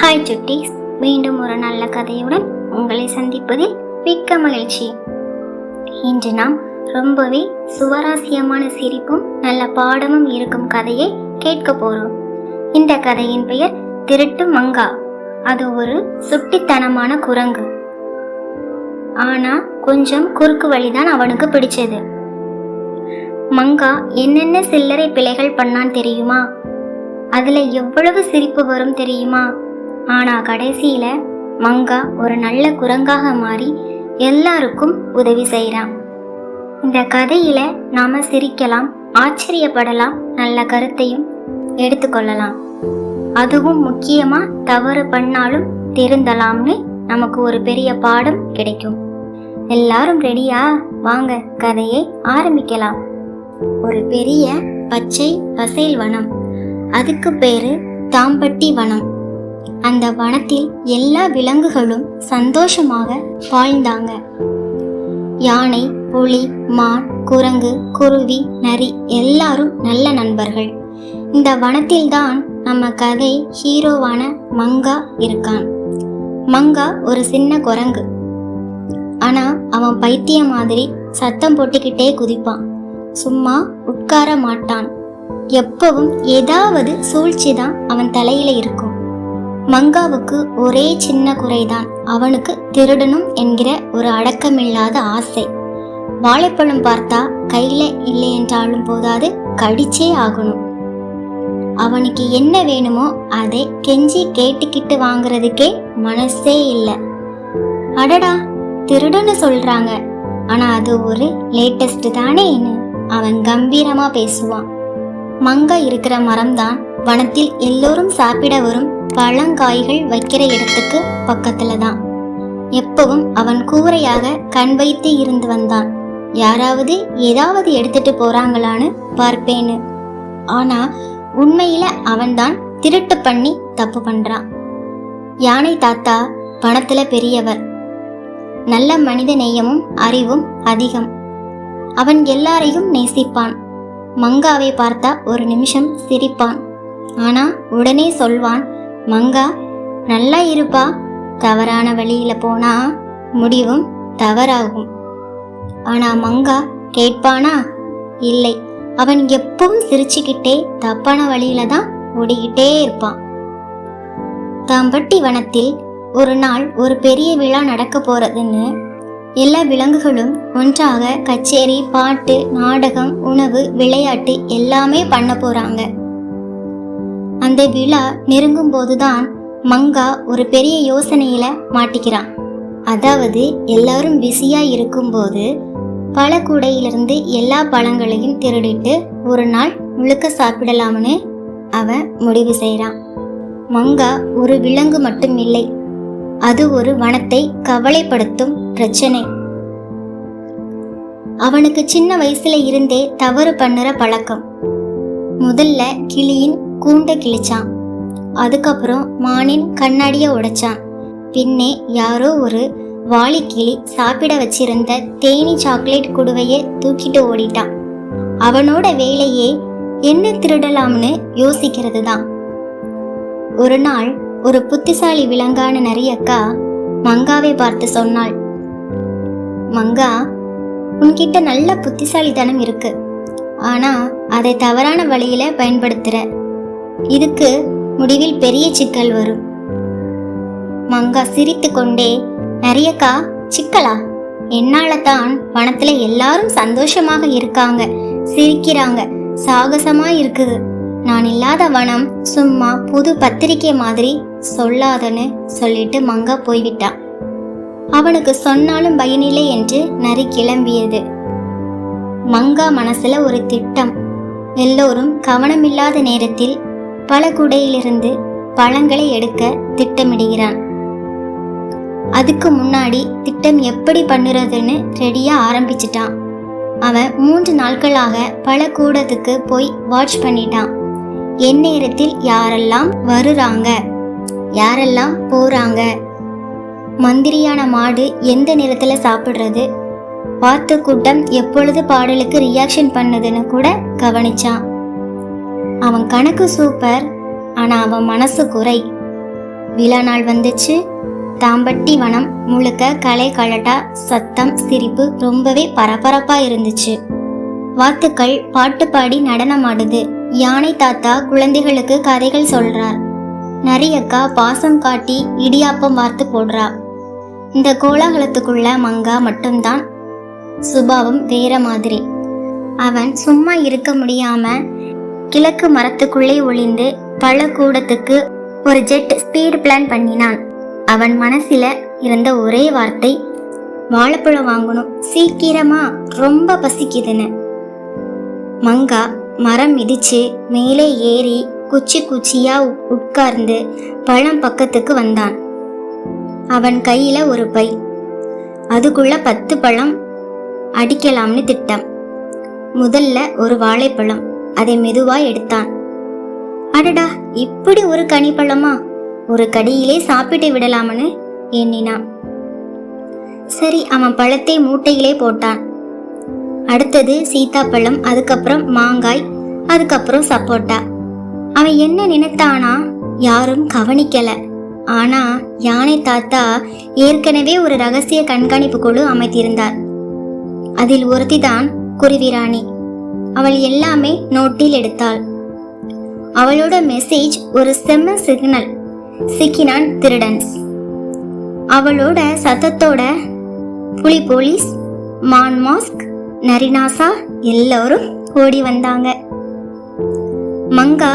Hi சுட்டீஸ் மீண்டும் ஒரு நல்ல கதையுடன் உங்களை சந்திப்பதில் மிக்க மகிழ்ச்சி. இன்று நாம் ரொம்பவே சுவாரஸ்யமான சிரிப்பும் நல்ல பாடமும் இருக்கும் கதையை கேட்க போறோம். இந்த கதையின் பெயர் திருட்டு மங்கா. அது ஒரு சுட்டித்தனமான குரங்கு. ஆனா கொஞ்சம் குறுக்கு வழிதான் அவனுக்கு பிடிச்சது. மங்கா என்னென்ன சில்லறை பிழைகள் பண்ணான் தெரியுமா? அதுல எவ்வளவு சிரிப்பு வரும் தெரியுமா? ஆனால் கடைசியில் மங்கா ஒரு நல்ல குரங்காக மாறி எல்லாருக்கும் உதவி செய்கிறான் இந்த கதையில நாம சிரிக்கலாம் ஆச்சரியப்படலாம் நல்ல கருத்தையும் எடுத்துக்கொள்ளலாம் அதுவும் முக்கியமா தவறு பண்ணாலும் திருந்தலாம்னு நமக்கு ஒரு பெரிய பாடம் கிடைக்கும். எல்லாரும் ரெடியா? வாங்க கதையை ஆரம்பிக்கலாம். ஒரு பெரிய பச்சை பசேல் வனம். அதுக்கு பேரு தாம்பட்டி வனம். அந்த வனத்தில் எல்லா விலங்குகளும் சந்தோஷமாக வாழ்ந்தாங்க யானை புலி மான் குரங்கு குருவி நரி எல்லாரும் நல்ல நண்பர்கள். இந்த வனத்தில்தான் நம்ம கதை ஹீரோவான மங்கா இருக்கான். மங்கா ஒரு சின்ன குரங்கு. ஆனா அவன் பைத்தியம் மாதிரி சத்தம் போட்டுக்கிட்டே குதிப்பான். சும்மா உட்கார மாட்டான். எப்பவும் ஏதாவது சூழ்ச்சி தான் அவன் தலையில இருக்கும். மங்காவுக்கு ஒரே சின்ன குறைதான். அவனுக்கு திருடணும் என்கிற ஒரு அடக்கமில்லாத ஆசை. வாழைப்பழம் பார்த்தா கையில இல்லை என்றாலும் போதாது கடிச்சே ஆகணும். அவனுக்கு என்ன வேணுமோ அதை கெஞ்சி கேட்டுக்கிட்டு வாங்குறதுக்கே மனசே இல்லை. அடடா திருடன்னு சொல்றாங்க. ஆனா அது ஒரு லேட்டஸ்ட் தானேன்னு அவன் கம்பீரமா பேசுவான். மங்கா இருக்கிற மரம்தான் வனத்தில் எல்லோரும் சாப்பிட வரும் பழங்காய்கள் வைக்கிற இடத்துக்கு பக்கத்துல தான் எப்பவும் அவன் கூரையாக கண் வைத்து இருந்து வந்தான். யாராவது ஏதாவது எடுத்துட்டு போறாங்களான்னு பார்ப்பேன்னு. ஆனா உண்மையில அவன்தான் திருட்டு பண்ணி தப்பு பண்றான். யானை தாத்தா பணத்துல பெரியவர். நல்ல மனித நேயமும் அறிவும் அதிகம். அவன் எல்லாரையும் நேசிப்பான். மங்காவை பார்த்தா ஒரு நிமிஷம் சிரிப்பான். ஆனா உடனே சொல்வான் மங்கா நல்லா இருப்பா. தவறான வழியில போனா முடிவும் தவறாகும். ஆனா மங்கா கேட்பானா? இல்லை. அவன் எப்பவும் சிரிச்சுக்கிட்டே தப்பான வழியில தான் ஓடிக்கிட்டே இருப்பான். தாம்பட்டி வனத்தில் ஒரு நாள் ஒரு பெரிய விழா நடக்க போறதுன்னு எல்லா விலங்குகளும் ஒன்றாக கச்சேரி பாட்டு நாடகம் உணவு விளையாட்டு எல்லாமே பண்ண போறாங்க. அந்த விழா நெருங்கும் போதுதான் மங்கா ஒரு பெரிய யோசனையில மாட்டிக்கிறான். அதாவது எல்லாரும் பிஸியா இருக்கும்போது பழ கூடையிலிருந்து எல்லா பழங்களையும் திருடிட்டு ஒரு நாள் முழுக்க சாப்பிடலாம்னு அவன் முடிவு செய்கிறான் மங்கா ஒரு விலங்கு மட்டும் இல்லை அது ஒரு வனத்தை கவலைப்படுத்தும் பிரச்சனை. அவனுக்கு சின்ன வயசுல இருந்தே தவறு பண்ணுற பழக்கம். முதல்ல கிளியின் கூண்டை கிழிச்சான். அதுக்கப்புறம் மானின் கண்ணாடிய உடைச்சான். பின்னே யாரோ ஒரு வாளி கிளி சாப்பிட வச்சிருந்த தேனி சாக்லேட் குடுவையை தூக்கிட்டு ஓடிட்டான். அவனோட வேலையே என்ன திருடலாம்னு யோசிக்கிறது தான் ஒரு நாள் ஒரு புத்திசாலி விலங்கான நரியக்கா மங்காவை பார்த்து சொன்னாள். மங்கா உன்கிட்ட நல்ல புத்திசாலித்தனம் இருக்கு. ஆனா அதை தவறான வழியில பயன்படுத்துற. இதுக்கு முடிவில் பெரிய சிக்கல் வரும். மங்கா சிரித்து கொண்டே நிறையக்கா சிக்கலா? என்னால தான் வனத்துல எல்லாரும் சந்தோஷமாக இருக்காங்க சிரிக்கிறாங்க சாகசமா இருக்குது. நான் இல்லாத வனம் சும்மா புது பத்திரிக்கை மாதிரி சொல்லாதன்னு சொல்லிட்டு மங்கா போய்விட்டான் அவனுக்கு சொன்னாலும் பயனில்லை என்று நரி கிளம்பியது. மங்கா மனசுல ஒரு திட்டம். எல்லோரும் கவனமில்லாத நேரத்தில் பழகுடையிலிருந்து பழங்களை எடுக்க திட்டமிடுகிறான். அதுக்கு முன்னாடி திட்டம் எப்படி பண்ணுறதுன்னு ரெடியா ஆரம்பிச்சிட்டான். அவன் மூன்று நாட்களாக பல கூடத்துக்கு போய் வாட்ச் பண்ணிட்டான். எந்நேரத்தில் யாரெல்லாம் வருறாங்க? யாரெல்லாம் போறாங்க? மந்திரியான மாடு எந்த நேரத்தில் சாப்பிட்றது? வாத்து கூட்டம் எப்பொழுது பாடலுக்கு ரியாக்ஷன் பண்ணுதுன்னு கூட கவனிச்சான். அவன் கணக்கு சூப்பர் ஆனா அவன் மனசு குறை. விழா நாள் வந்துச்சு. தாம்பட்டி வனம் முழுக்க கலை கலட்டா சத்தம் சிரிப்பு ரொம்பவே பரபரப்பா இருந்துச்சு. வாத்துக்கள் பாட்டு பாடி நடனமாடுது. யானை தாத்தா குழந்தைகளுக்கு கதைகள் சொல்றார். நரியக்கா பாசம் காட்டி இடியாப்பம் வார்த்து போடுறா. இந்த கோலாகலத்துக்குள்ள மங்கா மட்டும்தான். சுபாவம் வேற மாதிரி. அவன் சும்மா இருக்க முடியாம கிழக்கு மரத்துக்குள்ளே ஒளிந்து பல கூடத்துக்கு ஒரு ஜெட் ஸ்பீடு பிளான் பண்ணினான். அவன் மனசுல இருந்த ஒரே வார்த்தை வாழைப்பழம் வாங்கணும். சீக்கிரமா ரொம்ப பசிக்குதுன்னு. மங்கா மரம் மிதிச்சு மேலே ஏறி குச்சி குச்சியா உட்கார்ந்து பழம் பக்கத்துக்கு வந்தான். அவன் கையில ஒரு பை. அதுக்குள்ள பத்து பழம் அடிக்கலாம்னு திட்டம். முதல்ல ஒரு வாழைப்பழம். அதை மெதுவா எடுத்தான். அடடா இப்படி ஒரு கனிப்பழமா ஒரு கடியிலே சாப்பிட்டு விடலாம்னு எண்ணினான். சரி அவன் பழத்தை மூட்டையிலே போட்டான். அடுத்தது சீத்தாப்பழம் அதுக்கப்புறம் மாங்காய் அதுக்கப்புறம் சப்போட்டா. அவன் என்ன நினைத்தானா யாரும் கவனிக்கல. ஆனா யானை தாத்தா ஏற்கனவே ஒரு ரகசிய கண்காணிப்பு குழு அமைத்திருந்தார். அதில் ஒருத்திதான் குருவிராணி. அவள் எல்லாமே நோட்டில் எடுத்தாள். அவளோட மெசேஜ் ஒரு செம்ம சிக்னல் சிக்கினான் திருடன்ஸ் அவளோட சத்தத்தோட புலி போலீஸ் மான் மாஸ்க் நரினாசா எல்லோரும் ஓடி வந்தாங்க. மங்கா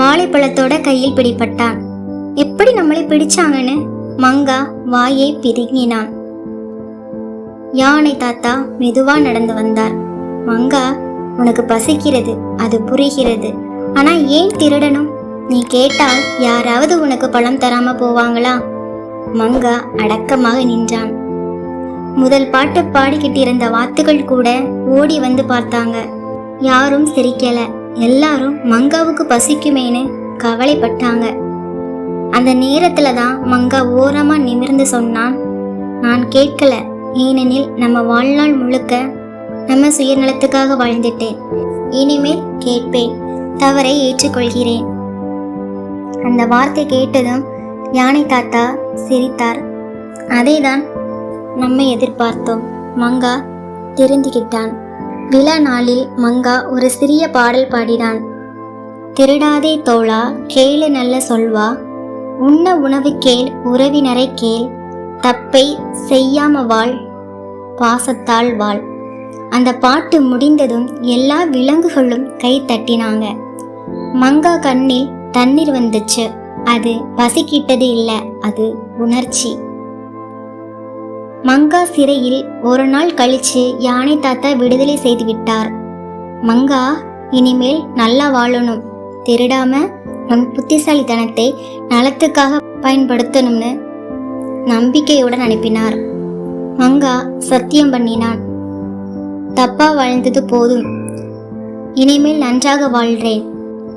வாழைப்பழத்தோட கையில் பிடிப்பட்டான் எப்படி நம்மளை பிடிச்சாங்கன்னு மங்கா வாயை பிதுங்கினான். யானை தாத்தா மெதுவா நடந்து வந்தார். மங்கா உனக்கு பசிக்கிறது அது புரிகிறது. ஆனா ஏன் திருடணும்? நீ கேட்டால் யாராவது உனக்கு பழம் தராம போவாங்களா? மங்கா அடக்கமாக நின்றான். முதல் பாட்டு பாடிக்கிட்டு இருந்த வாத்துகள் கூட ஓடி வந்து பார்த்தாங்க. யாரும் சிரிக்கல. எல்லாரும் மங்காவுக்கு பசிக்குமேன்னு கவலைப்பட்டாங்க. அந்த நேரத்துல தான் மங்கா ஓரமா நிமிர்ந்து சொன்னான். நான் கேட்கல. ஏனெனில் நம்ம வாழ்நாள் முழுக்க நம்ம சுயநலத்துக்காக வாழ்ந்துட்டேன். இனிமேல் கேட்பேன் தவறை ஏற்றுக்கொள்கிறேன். அந்த வார்த்தை கேட்டதும் யானை தாத்தா சிரித்தார். அதைதான் நம்ம எதிர்பார்த்தோம். மங்கா தெரிந்துகிட்டான் விழா நாளில் மங்கா ஒரு சிறிய பாடல் பாடினான். திருடாதே தோழா கேளு நல்ல சொல்வா. உண்ண உணவு கேள் உறவினரை கேள். தப்பை செய்யாம வாழ் பாசத்தால் வாழ். அந்த பாட்டு முடிந்ததும் எல்லா விலங்குகளும் கை தட்டினாங்க. மங்கா கண்ணில் தண்ணீர் வந்துச்சு. அது பசிக்கிட்டது இல்ல அது உணர்ச்சி. மங்கா சிறையில் ஒரு நாள் கழிச்சு யானை தாத்தா விடுதலை செய்து விட்டார். மங்கா இனிமேல் நல்லா வாழணும். திருடாம நம் புத்திசாலித்தனத்தை நலத்துக்காக பயன்படுத்தணும்னு நம்பிக்கையுடன் அனுப்பினார். மங்கா சத்தியம் பண்ணினான். தப்பா வாழ்ந்தது போதும். இனிமேல் நன்றாக வாழ்கிறேன்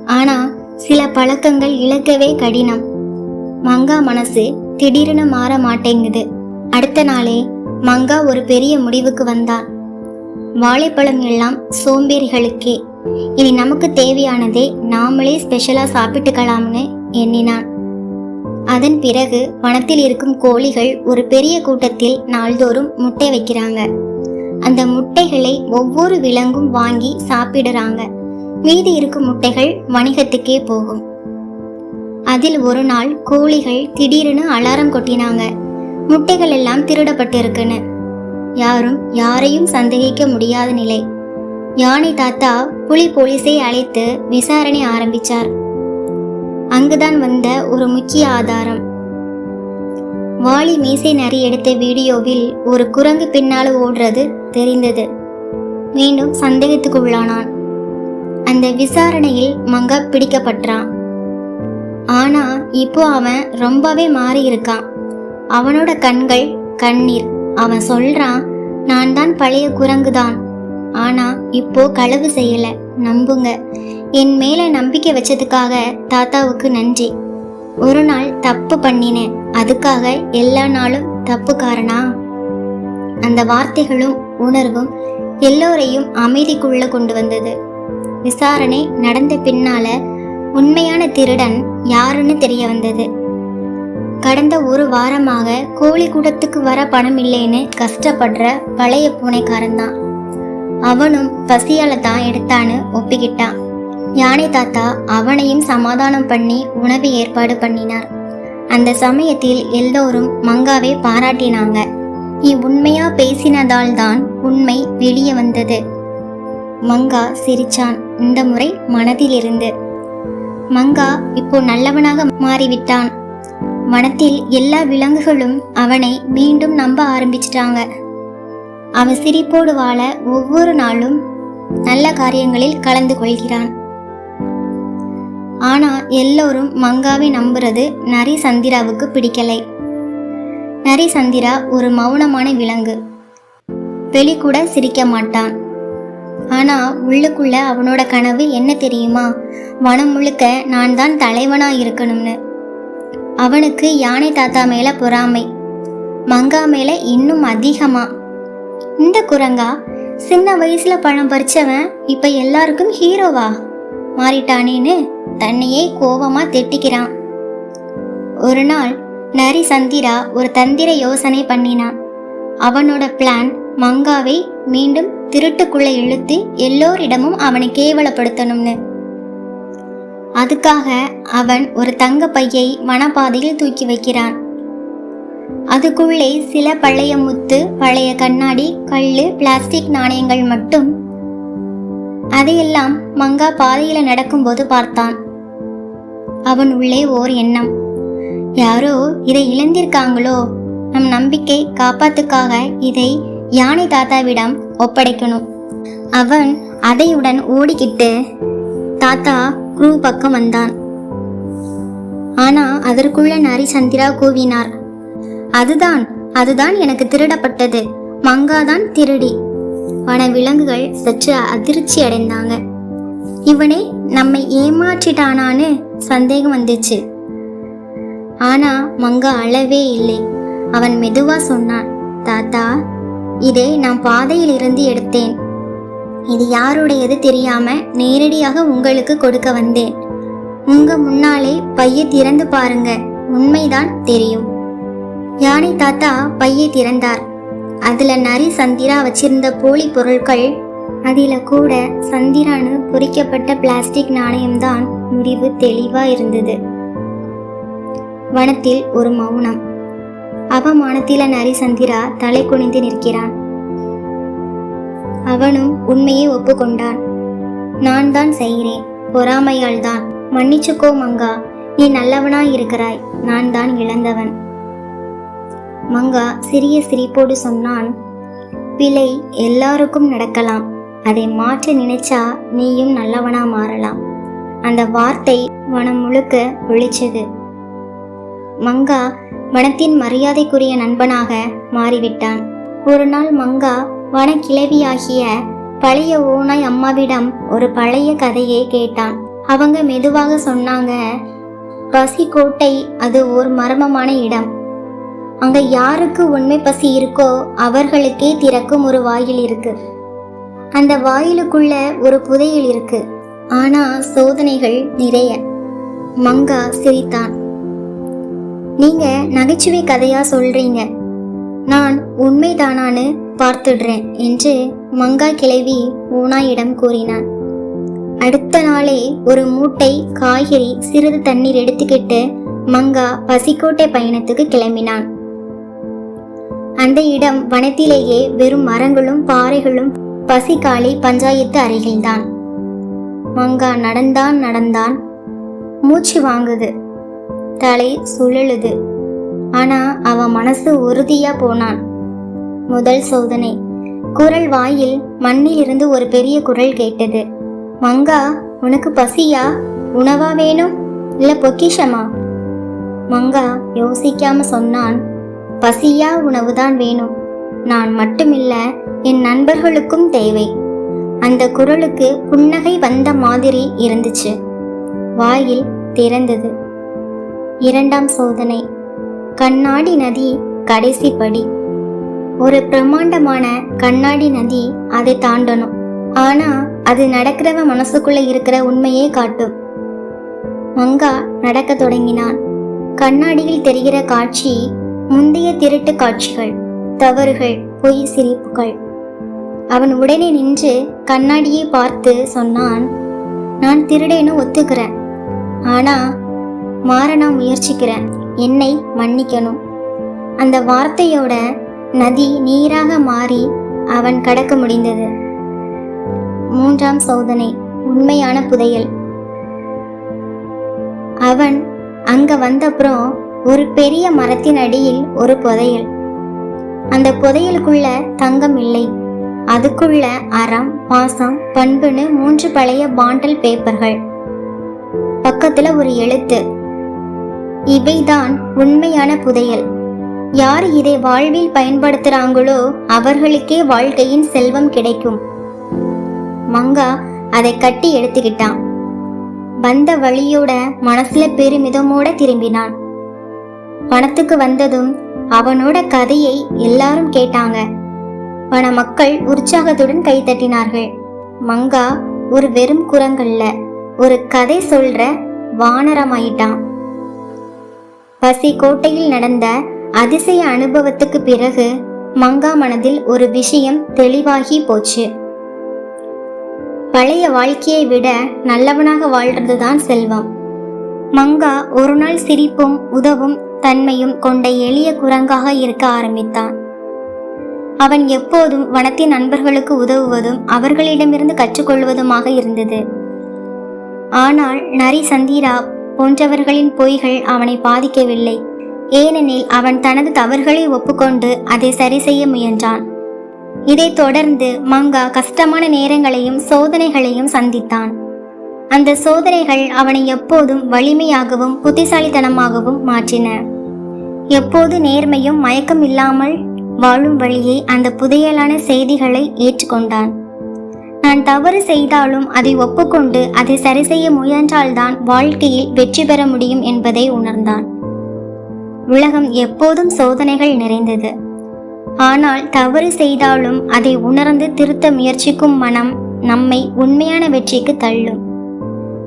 ஆனா சில பழக்கங்கள் இழக்கவே கடினம். மங்கா மனசு திடீரென மாற மாட்டேங்குது. அடுத்த நாளே மங்கா ஒரு பெரிய முடிவுக்கு வந்தான் வாழைப்பழம் எல்லாம் சோம்பேறிகளுக்கே. இனி நமக்கு தேவையானதை நாமளே ஸ்பெஷலா சாப்பிட்டுக்கலாம்னு எண்ணினான். அதன் பிறகு வனத்தில் இருக்கும் கோழிகள் ஒரு பெரிய கூட்டத்தில் நாள்தோறும் முட்டை வைக்கிறாங்க. அந்த முட்டைகளை ஒவ்வொரு விலங்கும் வாங்கி சாப்பிடுறாங்க. மீதி இருக்கும் முட்டைகள் வணிகத்துக்கே போகும். அதில் ஒரு நாள் கோழிகள் திடீர்னு அலாரம் கொட்டினாங்க. முட்டைகள் எல்லாம் திருடப்பட்டிருக்குன்னு. யாரும் யாரையும் சந்தேகிக்க முடியாத நிலை. யானை தாத்தா புலி போலீஸை அழைத்து விசாரணை ஆரம்பிச்சார். அங்குதான் வந்த ஒரு முக்கிய ஆதாரம். வாளி மீசை நரி எடுத்த வீடியோவில் ஒரு குரங்கு பின்னால் ஓடுறது தெரிந்தது. மீண்டும் சந்தேகத்துக்கு உள்ளானான் அந்த விசாரணையில் மங்கா பிடிக்கப்பட்டான். ஆனா இப்போ அவன் ரொம்பவே மாறி இருக்கான் அவனோட கண்கள் கண்ணீர். அவன் சொல்றான் நான் தான் பழைய குரங்கு தான் ஆனா இப்போ களவு செய்யல. நம்புங்க. என் மேல நம்பிக்கை வச்சதுக்காக தாத்தாவுக்கு நன்றி. ஒரு நாள் தப்பு பண்ணினேன். அதுக்காக எல்லா நாளும் தப்புக்காரனா? அந்த வார்த்தைகளும் உணர்வும் எல்லோரையும் அமைதிக்குள்ள கொண்டு வந்தது. விசாரணை நடந்த பின்னால உண்மையான திருடன் யாருன்னு தெரிய வந்தது. கடந்த ஒரு வாரமாக கோழி கூடத்துக்கு வர பணம் இல்லைன்னு கஷ்டப்படுற பழைய பூனைக்காரன் தான். அவனும் பசியால தான் எடுத்தான்னு ஒப்பிக்கிட்டான். யானை தாத்தா அவனையும் சமாதானம் பண்ணி உணவு ஏற்பாடு பண்ணினார். அந்த சமயத்தில் எல்லோரும் மங்காவை பாராட்டினாங்க. நீ உண்மையா பேசினதால் தான் உண்மை வெளியே வந்தது. மங்கா சிரிச்சான் இந்த முறை மனதிலிருந்து. மங்கா இப்போ நல்லவனாக மாறிவிட்டான். வனத்தில் எல்லா விலங்குகளும் அவனை மீண்டும் நம்ப ஆரம்பிச்சிட்டாங்க. அவன் சிரிப்போடு வாழ ஒவ்வொரு நாளும் நல்ல காரியங்களில் கலந்து கொள்கிறான். ஆனால் எல்லோரும் மங்காவை நம்புறது நரி சந்திராவுக்கு பிடிக்கலை. நரி சந்திரா ஒரு மௌனமான விலங்கு. வெளிக்கூட சிரிக்க மாட்டான். ஆனால் உள்ளுக்குள்ள அவனோட கனவு என்ன தெரியுமா? வனம் முழுக்க நான் தான் தலைவனாக இருக்கணும்னு. அவனுக்கு யானை தாத்தா மேலே பொறாமை. மங்கா மேலே இன்னும் அதிகமாக இந்த குரங்கா? சின்ன வயசுல பழம் பறிச்சவன் இப்ப எல்லாருக்கும் ஹீரோவா மாறிட்டானேன்னு தன்னையே கோபமா திட்டிக்கிறான். ஒரு நாள் நரி சந்திரா ஒரு தந்திர யோசனை பண்ணினான். அவனோட பிளான் மங்காவை மீண்டும் திருட்டுக்குள்ள இழுத்து எல்லோரிடமும் அவனை கேவலப்படுத்தணும்னு. அதுக்காக அவன் ஒரு தங்க பையை மனப்பாதையில் தூக்கி வைக்கிறான். அதுக்குள்ளே சில பழைய முத்து பழைய கண்ணாடி கல் பிளாஸ்டிக் நாணயங்கள் மட்டும் அதையெல்லாம் மங்கா பாதையில நடக்கும்போது பார்த்தான். அவன் உள்ளே ஓர் எண்ணம். யாரோ இதை இழந்திருக்காங்களோ? நம் நம்பிக்கை காப்பாத்துக்காக இதை யானை தாத்தாவிடம் ஒப்படைக்கணும். அவன் அதையுடன் ஓடிக்கிட்டு தாத்தா குரூ பக்கம் வந்தான். ஆனா அதற்குள்ள நரி சந்திரா கூவினார். அதுதான் அதுதான் எனக்கு திருடப்பட்டது. மங்காதான் திருடி. வன விலங்குகள் சற்று அதிர்ச்சி அடைந்தாங்க. இவனே நம்மை ஏமாற்றிட்டானான்னு சந்தேகம் வந்துச்சு. ஆனா மங்கா அழவே இல்லை. அவன் மெதுவா சொன்னான் தாத்தா இதை நான் பாதையில் இருந்து எடுத்தேன். இது யாருடையது தெரியாம நேரடியாக உங்களுக்கு கொடுக்க வந்தேன். உங்க முன்னாலே பையை திறந்து பாருங்க உண்மைதான் தெரியும். யானை தாத்தா பையை திறந்தார். அதுல நரி சந்திரா வச்சிருந்த போலி பொருட்கள் அதில கூட சந்திரானு பொறிக்கப்பட்ட பிளாஸ்டிக் நாணயம்தான் முடிவு தெளிவா இருந்தது. வனத்தில் ஒரு மௌனம். அவமானத்தில நரி சந்திரா தலை குனிந்து நிற்கிறான். அவனும் உண்மையை ஒப்புக்கொண்டான். நான் தான் செய்கிறேன். பொறாமையால் தான் மன்னிச்சுக்கோ மங்கா. நீ நல்லவனாய் இருக்கிறாய். நான் தான் இழந்தவன். மங்கா சிறிய சிரிப்போடு சொன்னான் பிழை எல்லாருக்கும் நடக்கலாம். அதை மாற்ற நினைச்சா நீயும் நல்லவனா மாறலாம். அந்த வார்த்தை வனம் முழுக்க ஒழிச்சது. மங்கா வனத்தின் மரியாதைக்குரிய நண்பனாக மாறிவிட்டான். ஒரு நாள் மங்கா வனக்கிழவியாகிய பழைய ஓனாய் அம்மாவிடம் ஒரு பழைய கதையை கேட்டான். அவங்க மெதுவாக சொன்னாங்க பசிக்கோட்டை அது ஒரு மர்மமான இடம். அங்க யாருக்கு உண்மை பசி இருக்கோ அவர்களுக்கே திறக்கும் ஒரு வாயில் இருக்கு. அந்த வாயிலுக்குள்ள ஒரு புதையல் இருக்கு. ஆனா சோதனைகள் நிறைய. மங்கா சிரித்தான். நீங்க நகைச்சுவை கதையா சொல்றீங்க. நான் உண்மைதானான்னு பார்த்துடுறேன் என்று மங்கா கிழவி ஊனாயிடம் கூறினான். அடுத்த நாளே ஒரு மூட்டை காய்கறி சிறிது தண்ணீர் எடுத்துக்கிட்டு மங்கா பசிக்கோட்டை பயணத்துக்கு கிளம்பினான். அந்த இடம் வனத்திலேயே வெறும் மரங்களும் பாறைகளும் பசிக்காளி பஞ்சாயத்து அருகில்தான். மங்கா நடந்தான் நடந்தான். மூச்சு வாங்குது. தலை சுழலுது. ஆனா அவன் மனசு உறுதியா போனான். முதல் சோதனை. குரல் வாயில் மண்ணிலிருந்து ஒரு பெரிய குரல் கேட்டது. மங்கா உனக்கு பசியா? உணவா வேணும்? இல்ல பொக்கிஷமா? மங்கா யோசிக்காம சொன்னான். பசியா உணவுதான் வேணும். நான் மட்டுமில்ல என் நண்பர்களுக்கும் தேவை. அந்த குரலுக்கு புன்னகை வந்த மாதிரி இருந்துச்சு. வாயில் திறந்தது. இரண்டாம் சோதனை. கண்ணாடி நதி கடைசி படி. ஒரு பிரம்மாண்டமான கண்ணாடி நதி அதை தாண்டணும். ஆனா அது நடக்கிறவன் மனசுக்குள்ள இருக்கிற உண்மையே காட்டும். மங்கா நடக்க தொடங்கினான். கண்ணாடியில் தெரிகிற காட்சி முந்தைய திருட்டு காட்சிகள் தவறுகள் பொய் சிரிப்புகள். அவன் உடனே நின்று கண்ணாடியை பார்த்து சொன்னான் நான் திருடேன்னு ஒத்துக்கிறேன். ஆனா மாற நான் முயற்சிக்கிறேன். என்னை மன்னிக்கணும். அந்த வார்த்தையோட நதி நீராக மாறி அவன் கடக்க முடிந்தது. மூன்றாம் சோதனை உண்மையான புதையல். அவன் அங்க வந்தப்புறம் ஒரு பெரிய மரத்தின் அடியில் ஒரு புதையல். அந்த புதையலுக்குள்ள தங்கம் இல்லை. அதுக்குள்ள அறம் பாசம் பண்புன்னு மூன்று பழைய பாண்டல் பேப்பர்கள். பக்கத்துல ஒரு எழுத்து. இவைதான் உண்மையான புதையல். யார் இதை வாழ்வில் பயன்படுத்துறாங்களோ அவர்களுக்கே வாழ்க்கையின் செல்வம் கிடைக்கும். மங்கா அதை கட்டி எடுத்துக்கிட்டான். வந்த வழியோட மனசுல பெருமிதமோட திரும்பினான். பணத்துக்கு வந்ததும் அவனோட கதையை எல்லாரும் கேட்டாங்க. பண மக்கள் உற்சாகத்துடன் கைத்தட்டினார்கள் மங்கா ஒரு வெறும் குரங்கல்ல ஒரு கதை சொல்ற வானரமாயிட்டான். பசி கோட்டையில் நடந்த அதிசய அனுபவத்துக்கு பிறகு மங்கா மனதில் ஒரு விஷயம் தெளிவாகி போச்சு. பழைய வாழ்க்கையை விட நல்லவனாக வாழ்றதுதான் செல்வம். மங்கா ஒரு நாள் சிரிப்பும் உதவும் தன்மையும் கொண்ட எளிய குரங்காக இருக்க ஆரம்பித்தான். அவன் எப்போதும் வனத்தின் நண்பர்களுக்கு உதவுவதும் அவர்களிடமிருந்து கற்றுக்கொள்வதுமாக இருந்தது. ஆனால் நரி சந்தீரா போன்றவர்களின் பொய்கள் அவனை பாதிக்கவில்லை. ஏனெனில் அவன் தனது தவறுகளை ஒப்புக்கொண்டு அதை சரி செய்ய முயன்றான். இதைத் தொடர்ந்து மங்கா கஷ்டமான நேரங்களையும் சோதனைகளையும் சந்தித்தான். அந்த சோதனைகள் அவனை எப்போதும் வலிமையாகவும் புத்திசாலித்தனமாகவும் மாற்றின. எப்போது நேர்மையும் மயக்கம் இல்லாமல் வாழும் வழியை அந்த புதையலான செய்திகளை ஏற்றுக்கொண்டான். நான் தவறு செய்தாலும் அதை ஒப்புக்கொண்டு அதை சரி செய்ய முயன்றால்தான் வாழ்க்கையில் வெற்றி பெற முடியும் என்பதை உணர்ந்தான். உலகம் எப்போதும் சோதனைகள் நிறைந்தது. ஆனால் தவறு செய்தாலும் அதை உணர்ந்து திருத்த முயற்சிக்கும் மனம் நம்மை உண்மையான வெற்றிக்கு தள்ளும்.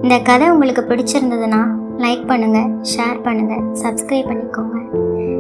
இந்த கதை உங்களுக்கு பிடிச்சிருந்ததுன்னா லைக் பண்ணுங்கள் ஷேர் பண்ணுங்கள் சப்ஸ்கிரைப் பண்ணிக்கோங்க.